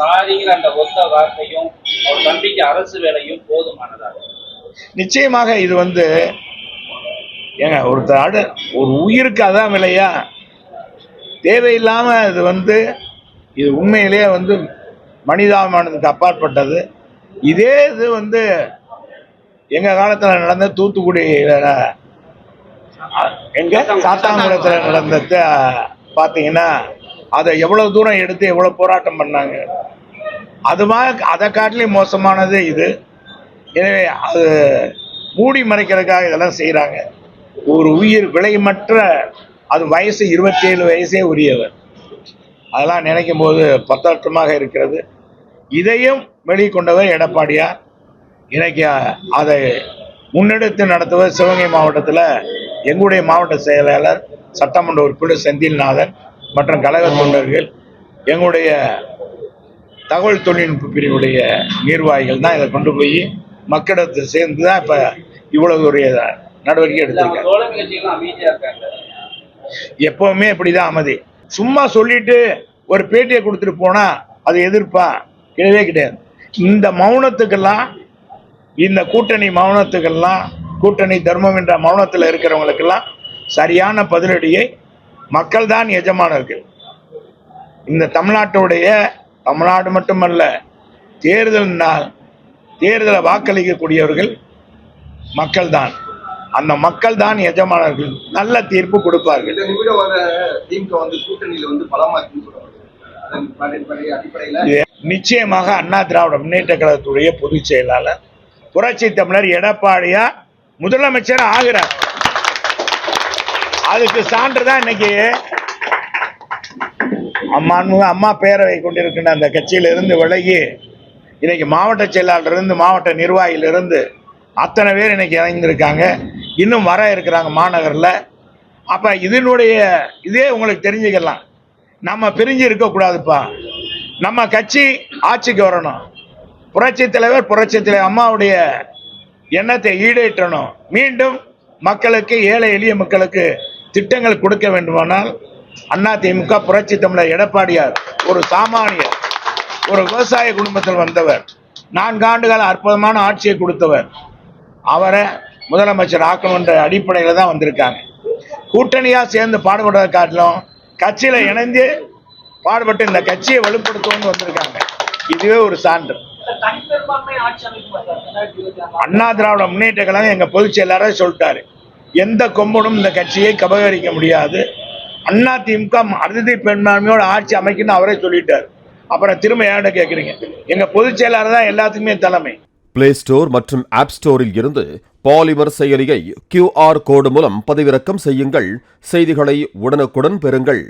சாதிங்கிற அந்த ஒத்த வார்த்தையும் அவர் தம்பிக்கு அரசு வேலையும் போதுமானதா நிச்சயமாக இது வந்து ஏங்க ஒருத்தர் அடு ஒரு உயிருக்கு அதான் விலையா? தேவையில்லாம இது வந்து இது உண்மையிலேயே வந்து மனிதாபிமானத்துக்கு அப்பாற்பட்டது. இதே இது வந்து எங்க காலத்துல நடந்த தூத்துக்குடியில அ- எங்க சாத்தாங்குளத்துல நடந்தது அஹ், பாத்தீங்கன்னா அதை எவ்வளவு தூரம் எடுத்து எவ்வளவு போராட்டம் பண்ணாங்க? அதுவாக அதை காட்டிலையும் மோசமானது இது. எனவே அது மூடி மறைக்கிறதுக்காக இதெல்லாம் செய்கிறாங்க ஒரு உயிர் விலைமற்ற அது வயசு இருபத்தேழு வயசே உரியவர். அதெல்லாம் நினைக்கும் போது பத்தட்டமாக இருக்கிறது. இதையும் வெளிக்கொண்டவர் எடப்பாடியார். இன்னைக்கு அதை முன்னெடுத்து நடத்துவர் சிவகங்கை மாவட்டத்தில் எங்களுடைய மாவட்ட செயலாளர் சட்டமன்ற உறுப்பினர் செந்தில்நாதன். மற்றும் கழக தொண்டர்கள் எங்களுடைய தகவல் தொழில்நுட்ப பிரிவுடைய நிர்வாகிகள் தான் இதை கொண்டு போய் மக்களிடத்தில் சேர்ந்து தான் இப்போ இவ்வளவு ஒரு நடவடிக்கை எடுத்திருக்காங்க. எப்பவுமே இப்படிதான் அமைதி. சும்மா சொல்லிட்டு ஒரு பேட்டியை கொடுத்துட்டு போனா அது எதிர்ப்பா? கிடையவே கிடையாது. இந்த மௌனத்துக்கெல்லாம் இந்த கூட்டணி மௌனத்துக்கெல்லாம் கூட்டணி தர்மம் என்ற மௌனத்தில் இருக்கிறவங்களுக்கெல்லாம் சரியான பதிலடியை மக்கள் தான் எஜமானர்கள். இந்த தமிழ்நாட்டுடைய தமிழ்நாடு மட்டுமல்ல தேர்தல் நாள் தேர்தலை வாக்களிக்கக்கூடியவர்கள் மக்கள் தான் அந்த மக்கள் தான் எஜமானர்கள். நல்ல தீர்ப்பு கொடுப்பார்கள். நிச்சயமாக அண்ணா திராவிட முன்னேற்ற கழகத்துடைய பொதுச் செயலாளர் புரட்சி தமிழர் எடப்பாடியா முதலமைச்சர் ஆகிறார். அதுக்கு சான்று தான் இன்னைக்கு. அம்மா அம்மா பேரவை கொண்டிருக்கின்ற அந்த கட்சியிலிருந்து விலகி இன்னைக்கு மாவட்ட செயலாளர் இருந்து மாவட்ட நிர்வாகியிலிருந்து அத்தனை பேர் இன்னைக்கு இறங்கியிருக்காங்க இன்னும் வர இருக்கிறாங்க மாநகரில். அப்ப இதனுடைய இதே உங்களுக்கு தெரிஞ்சுக்கலாம். நம்ம பிரிஞ்சு இருக்கக்கூடாதுப்பா. நம்ம கட்சி ஆட்சிக்கு வரணும். புரட்சி தலைவர் புரட்சி தலைவர் அம்மாவுடைய எண்ணத்தை ஈடேற்றணும். மீண்டும் மக்களுக்கு ஏழை எளிய மக்களுக்கு திட்டங்கள் கொடுக்க வேண்டுமானால் அண்ணா திமுக புரட்சி தமிழர் எடப்பாடியார் ஒரு சாமானியர் ஒரு விவசாய குடும்பத்தில் வந்தவர் நான்கு ஆண்டுகால அற்புதமான ஆட்சியை கொடுத்தவர் அவரை முதலமைச்சர் ஆக்கணுன்ற அடிப்படையில் தான் வந்திருக்காங்க. கூட்டணியாக சேர்ந்து பாடுபடுறதை காட்டிலும் கட்சியில் இணைந்து பாடுபட்டு இந்த கட்சியை வலுப்படுத்தணும்னு வந்திருக்காங்க. இதுவே ஒரு சான்று. அண்ணா திராவிட முன்னேற்ற கழகம் எங்கள் பொதுச் செயலாளரே சொல்லிட்டாரு. எந்த கொம்பனும் இந்த கட்சியை கபகரிக்க முடியாது. அண்ணா திமுக அறுதி பெரும்பான்மையோட ஆட்சி அமைக்கணும்னு அவரே சொல்லிட்டார். அப்புறம் திரும்ப ஏன்ட கேட்குறீங்க எங்கள் பொதுச் செயலாளர் தான் எல்லாத்துக்குமே தலைமை. பிளே ஸ்டோர் மற்றும் ஆப் ஸ்டோரில் இருந்து பாலிமர் செயலியை கியூஆர் கோடு மூலம் பதிவிறக்கம் செய்யுங்கள். செய்திகளை உடனுக்குடன் பெறுங்கள்.